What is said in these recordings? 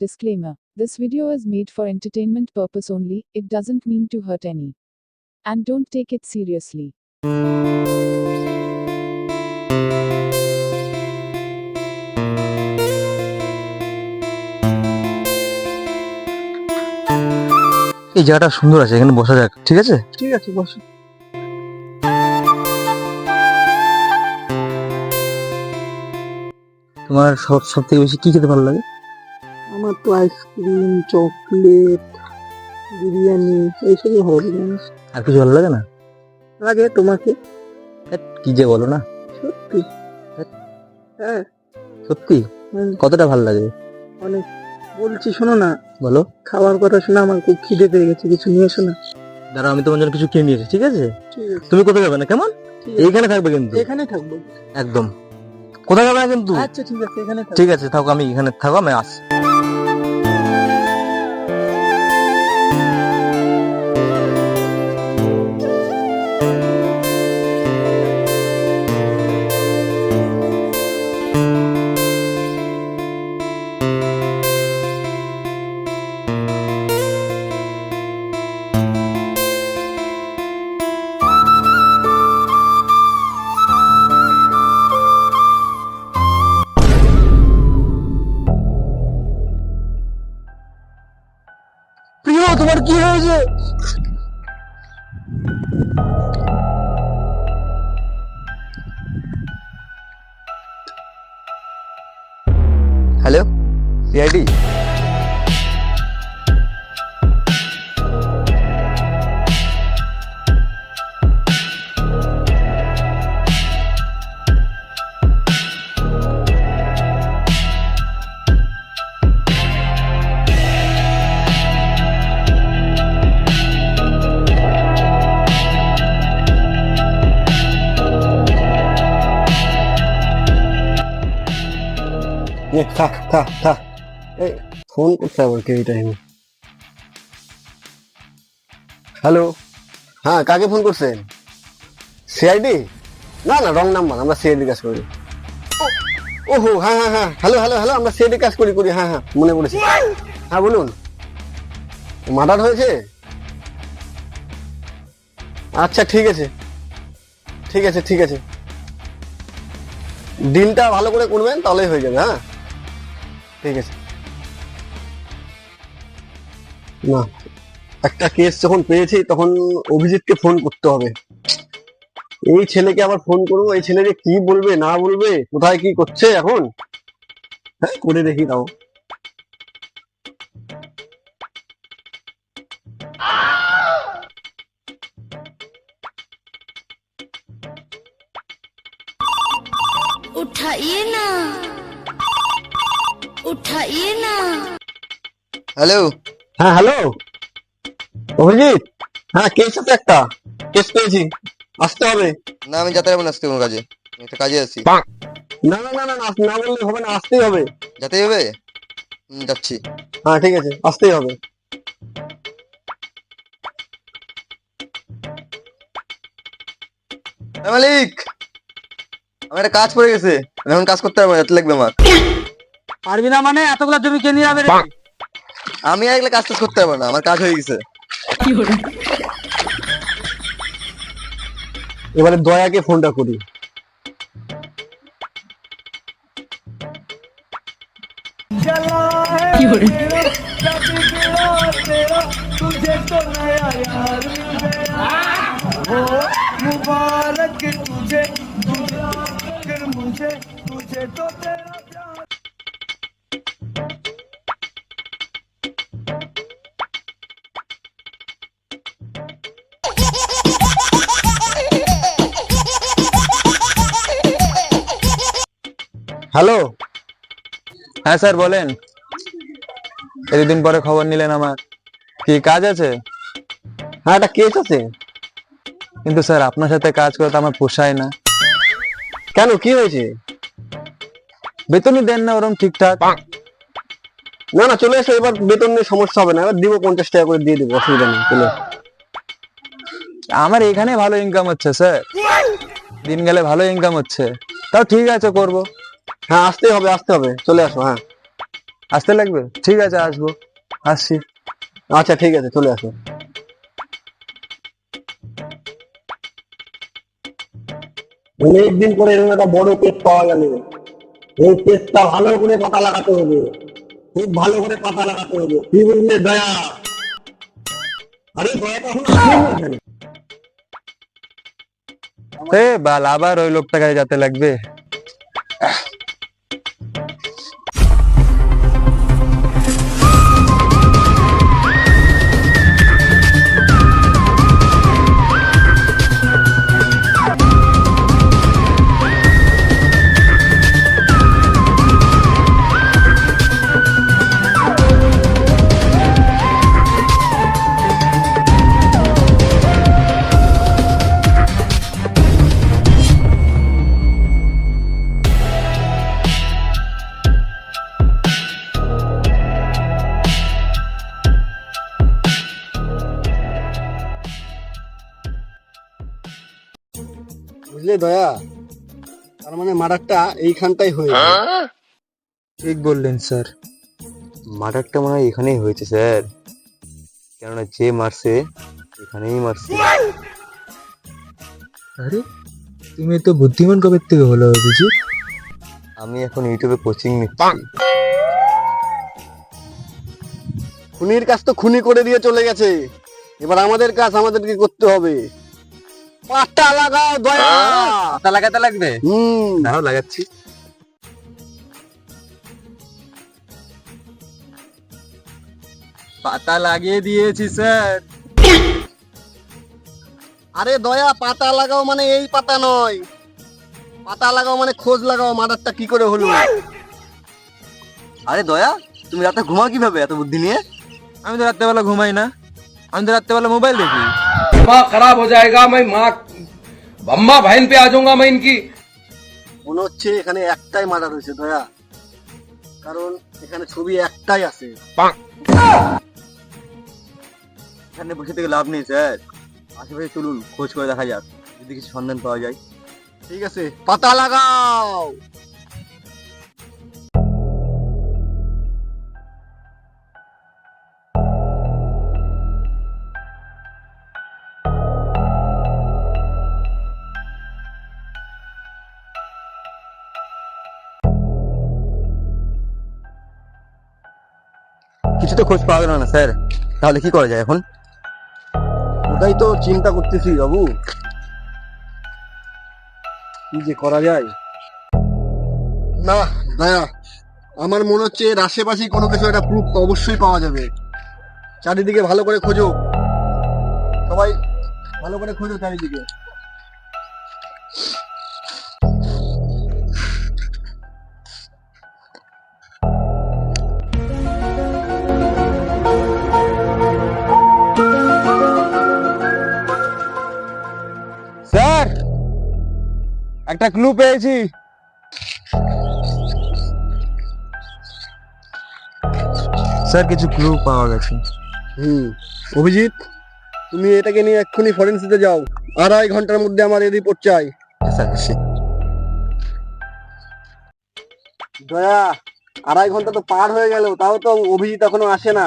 Disclaimer This video is made for entertainment purpose only, it doesn't mean to hurt any. And don't take it seriously. এই জায়গাটা সুন্দর আছে এখানে বসা যাক ঠিক আছে ঠিক আছে বসো তোমার সব সব থেকে বেশি কি খেতে ভালো লাগে আমার তো আইসক্রিম চকলেট বিরিয়ানি এইসবই ভালো লাগে। আর কিছু ভালো লাগে না? লাগে তোমাকে। কি যে বলো না। সত্যি। হ্যাঁ। সত্যি? কতটা ভালো লাগে? অনেক। বলছি শোনো না। বলো। খাওয়ার কথা শোনা আমার খুব খিদে পেয়ে গেছে কিছু নিয়ে এসো না। দাঁড়াও আমি তোমার জন্য কিছু কিনে নিয়েছি ঠিক আছে? তুমি কোথায় যাবে না? কেমন? এইখানে থাকবে কিন্তু। এখানে থাকব। একদম। কোথায় যাবে না কিন্তু আচ্ছা ঠিক আছে এখানে ঠিক আছে থাকো আমি এখানে থাকো আমি আস সিআইডি নে, থাক থাক থাক এই ফোন করতে আবার কে এই টাইমে হ্যালো হ্যাঁ কাকে ফোন করছেন? সিআইডি না না রং নাম্বার আমরা সিআইডি কাজ করি। ওহো হ্যাঁ হ্যাঁ হ্যাঁ হ্যালো হ্যালো হ্যালো আমরা সিআইডি কাজ করি করি হ্যাঁ হ্যাঁ মনে পড়েছে। হ্যাঁ বলুন। মার্ডার হয়েছে? আচ্ছা ঠিক আছে। ঠিক আছে ঠিক আছে। ডিলটা ভালো করে করবেন, তাহলেই হয়ে যাবে হ্যাঁ? ঠিক আছে। না একটা কেস যখন পেয়েছি তখন অভিজিৎকে ফোন করতে হবে এই ছেলেকে আবার ফোন করবো এই ছেলে যে কি বলবে না বলবে কোথায় কি করছে এখন হ্যাঁ করে দেখি তাও उठाइए ना उठाइए ना হ্যালো হ্যাঁ হ্যালো? অভিজিৎ? হ্যাঁ কেস আছে একটা? কেস পেয়েছি। আসতে হবে। না আমি যাতে যাব না আজকে কোনো কাজে। আমি একটা কাজে আছি। না না না না না না বললে হবে না আসতেই হবে। যেতে হবে? হুম, যাচ্ছি। হ্যাঁ ঠিক আছে আসতেই হবে। এ মালিক! আমার একটা কাজ পড়ে গেছে। আমি এখন কাজ করতে পারব না, এত লাগবে আমার। পারবি না মানে? এতগুলো জমি কে নিয়ে যাবে রে? আমি আর কাজ টাজ করতে পারব না, আমার কাজ হয়ে গেছে। এবারে দয়াকে ফোনটা করি। মুবারক তুঝে তুঝে তো তেরা হ্যালো? হ্যাঁ স্যার, বলেন। এতদিন পরে খবর নিলেন আমার। কি কাজ আছে? হ্যাঁ একটা কেস আছে। কিন্তু স্যার, আপনার সাথে কাজ করে তো আমার পোষায় না। কেন, কি হয়েছে? বেতনই দেন না ওরকম ঠিকঠাক। না না, চলে এসো, এবার বেতন নিয়ে সমস্যা হবে না। এবার দিব পঞ্চাশ টাকা করে, দিয়ে দেবো, অসুবিধা নেই, চলে আমার এখানে ভালো ইনকাম হচ্ছে, স্যার। দিন গেলে ভালো ইনকাম হচ্ছে। তাও ঠিক আছে, করব। হ্যাঁ আসতেই হবে, আসতে হবে। চলে আসো হ্যাঁ। আসতে লাগবে? ঠিক আছে, আসব। আসছি। আচ্ছা ঠিক আছে, চলে আসো। অনেকদিন পরে এরকম একটা বড় পেজ পাওয়া গেল। এই পেজটা ভালো করে পাতা লাগাতে হবে। খুব ভালো করে পাতা লাগাতে হবে। কি বললে, দয়া? আরে বাল, আবার ওই লোকটা কাছে যেতে লাগবে। দয়া। তার মানে মার্ডারটা এইখানটাই হয়ে ঠিক বললেন স্যার। মার্ডারটা মনে হয় এখানেই হয়েছে স্যার। কেননা যে মারছে এখানেই মারছে। আরে তুমি তো বুদ্ধিমান কবে থেকে হলো অভিজিৎ? আমি এখন ইউটিউবে কোচিং নিচ্ছি। খুনির কাজ তো খুনি করে দিয়ে চলে গেছে। এবার আমাদের কাজ আমাদেরকে করতে হবে। পাটা লাগাও দয়া। পাতা লাগাতে লাগবে? হুম। দাঁড়াও লাগাচ্ছি। পাতা লাগিয়ে দিয়েছি স্যার। আরে দয়া পাতা লাগাও মানে এই পাতা নয়। পাতা লাগাও মানে খোঁজ লাগাও মার্ডারটা কি করে হলো? আরে দয়া তুমি রাতে ঘুমাও কীভাবে? এত বুদ্ধি নিয়ে? আমি তো রাত্রেবেলা ঘুমাই না। আমি তো রাত্রেবেলা মোবাইল দেখি। दिमाग खराब हो जाएगा मैं माँ अम्मा बहन पे आ जाऊंगा मैं इनकी মনে হচ্ছে এখানে একটাই মার্ডার হয়েছে দয়া কারণ এখানে ছবি একটাই আছে এখানে বসে থেকে লাভ নেই স্যার আশেপাশে চলুন খোঁজ করে দেখা যাক যদি কিছু সন্ধান পাওয়া যায় ঠিক আছে পাতা লাগাও কিছু তো খোঁজ পাওয়া গেল না, স্যার। তাহলে কি করা যায় এখন? ওটাই তো চিন্তা করতেছি, বাবু। কি যে করা যায়? না দয়া আমার মনে হচ্ছে এর আশেপাশে কোনো কিছু একটা প্রুফ অবশ্যই পাওয়া যাবে। চারিদিকে ভালো করে খোঁজো। সবাই ভালো করে খোঁজো চারিদিকে। একটা ক্লু পেয়েছি। স্যার কিছু ক্লু পাওয়া গেছে। হুম। অভিজিৎ তুমি এটাকে নিয়ে এক্ষুনি ফরেন্সিতে যাও। আড়াই ঘণ্টার মধ্যে আমার এই রিপোর্ট চাই। দয়া আড়াই ঘণ্টা তো পার হয়ে গেল তাও তো অভিজিৎ এখনও আসে না।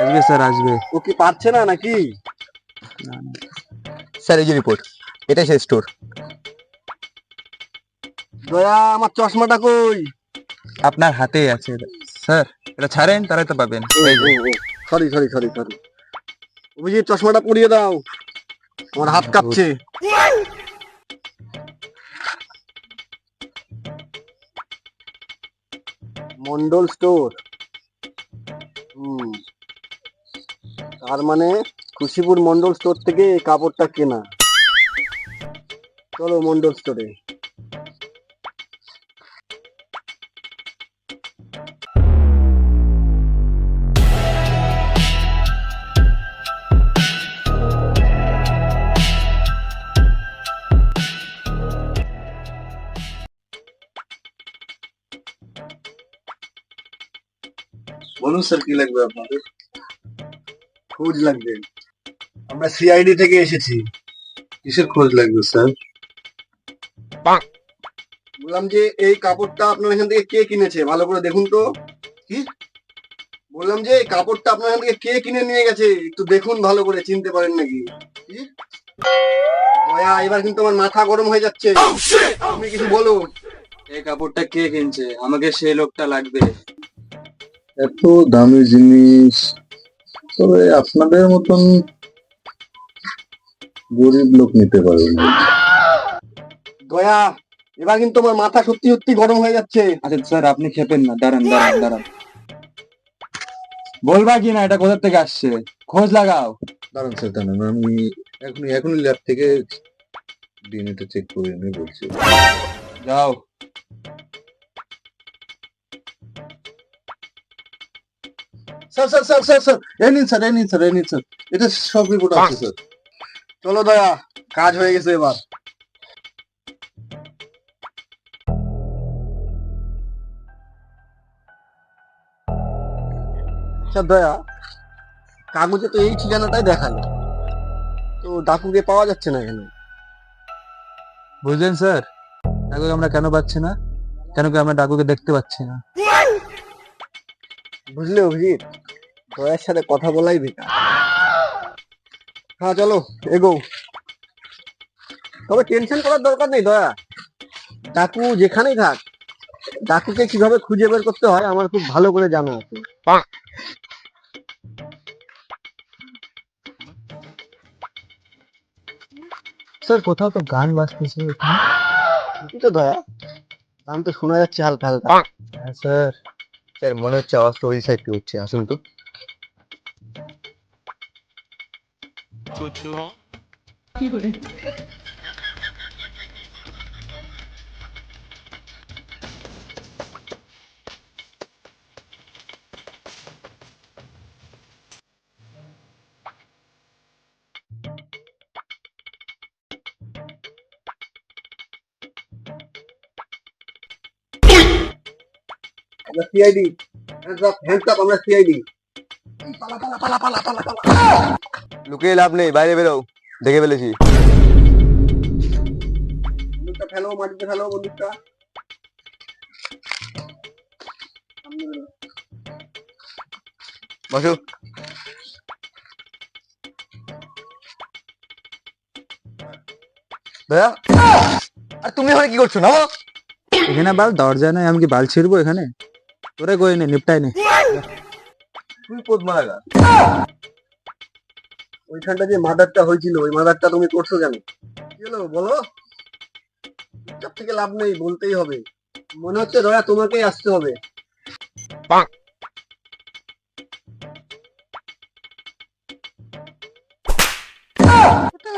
আসবে স্যার আসবে। ও কি পারছে না নাকি? স্যার এই যে রিপোর্ট এটাই সেই স্টোর দয়া আমার চশমাটা কই? আপনার হাতে আছে। স্যার এটা ছাড়েন তাহলে তো পাবেন। Sorry sorry sorry sorry Abhijit চশমাটা পরিয়ে দাও। আমার হাত কাঁপছে। মন্ডল স্টোর। হুম। তার মানে খুশিপুর মন্ডল স্টোর থেকে কাপড়টা কেনা। চলো মন্ডল স্টোরে। বলুন স্যার কি লাগবে আপনাদের? খোঁজ লাগবে। আমরা সিআইডি থেকে এসেছি। কিসের খোঁজ লাগবে স্যার বললাম যে এই কাপড়টা আপনার এখান থেকে কে কিনেছে? ভালো করে দেখুন তো। কি? বললাম যে এই কাপড়টা আপনার এখান থেকে কে কিনে নিয়ে গেছে? একটু দেখুন ভালো করে চিনতে পারেন নাকি। কি? দয়া এবার কিন্তু আমার মাথা গরম হয়ে যাচ্ছে। তুমি কিছু বলো এই কাপড়টা কে কিনছে? আমাকে সেই লোকটা লাগবে। এত দামি জিনিস। তবে আপনাদের মতন গরিব লোক নিতে পারবে না। দয়া এবার কিন্তু আমার মাথা সত্যি সত্যি গরম হয়ে যাচ্ছে। আচ্ছা স্যার আপনি খেপেন না দাঁড়ান দাঁড়ান দাঁড়ান। বলবা কি না এটা কোথা থেকে আসছে? খোঁজ লাগাও। দাঁড়ান স্যার দাঁড়ান আমি এখনই এখনই ল্যাব থেকে ডিএনএটা চেক করে এনে বলছি। যাও। Sir sir sir sir sir. এই নিন স্যার এই নিন স্যার এই নিন স্যার। এটা সব রিপোর্ট আছে স্যার। চলো দয়া কাজ হয়ে গেছে এবার। আচ্ছা দয়া কাগজে তো এই ঠিকানাটাই দেখাল। তো ডাকুকে পাওয়া যাচ্ছে না কেন? বুঝলেন স্যার? ডাকুকে আমরা কেন পাচ্ছি না? কেন কি আমরা ডাকুকে দেখতে পাচ্ছি না? বুঝলে অভিজিৎ? দয়ার সাথে কথা বলাই বেকার। হ্যাঁ চলো এগো। তবে টেনশন করার দরকার নেই দয়া। ডাকু যেখানেই থাক ডাকুকে কীভাবে খুঁজে বের করতে হয় আমার খুব ভালো করে জানা আছে। স্যার কোথাও তো গান বাজতেছে কি তো দয়া? গান তো শোনা যাচ্ছে হালকা হালকা। হ্যাঁ স্যার। স্যার মনে হচ্ছে আওয়াজটা ওই সাইড হচ্ছে। আসুন তো। আমরা CID hands up hands up আমরা সিআইডি লুকিয়ে লাভ নেই বাইরে বেরো। দেখে ফেলেছি। ফেলো মাটিতে ফেলো বন্দুকটা। বসো। আর তুমি এখানে কি করছ? না এখানে বাল দরজা নাই আমি কি বাল ছিড়বো এখানে? তোরে কই নে নিপটাই নে। তুই পোদ মারা ওইখানটা যে মাদারটা হয়েছিল ওই মাদারটা তুমি করছ কেন? কি হলো বলো? চুপচাপ থেকে লাভ নেই বলতেই হবে। মনে হচ্ছে দয়া তোমাকেই আসতে হবে।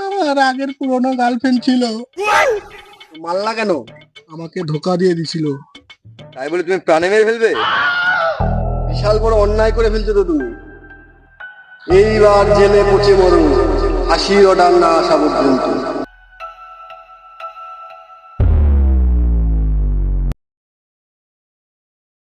আমার আগের পুরনো গার্লফ্রেন্ড ছিল। মাল্লা কেন? আমাকে ধোকা দিয়ে দিছিল। তাই বলে তুমি প্রাণে মেরে ফেলবে? বিশাল বড় অন্যায় করে ফেলছো তো তুমি। এইবার জেলে পচে মরুন হাসির অর্ডার না আসা পর্যন্ত।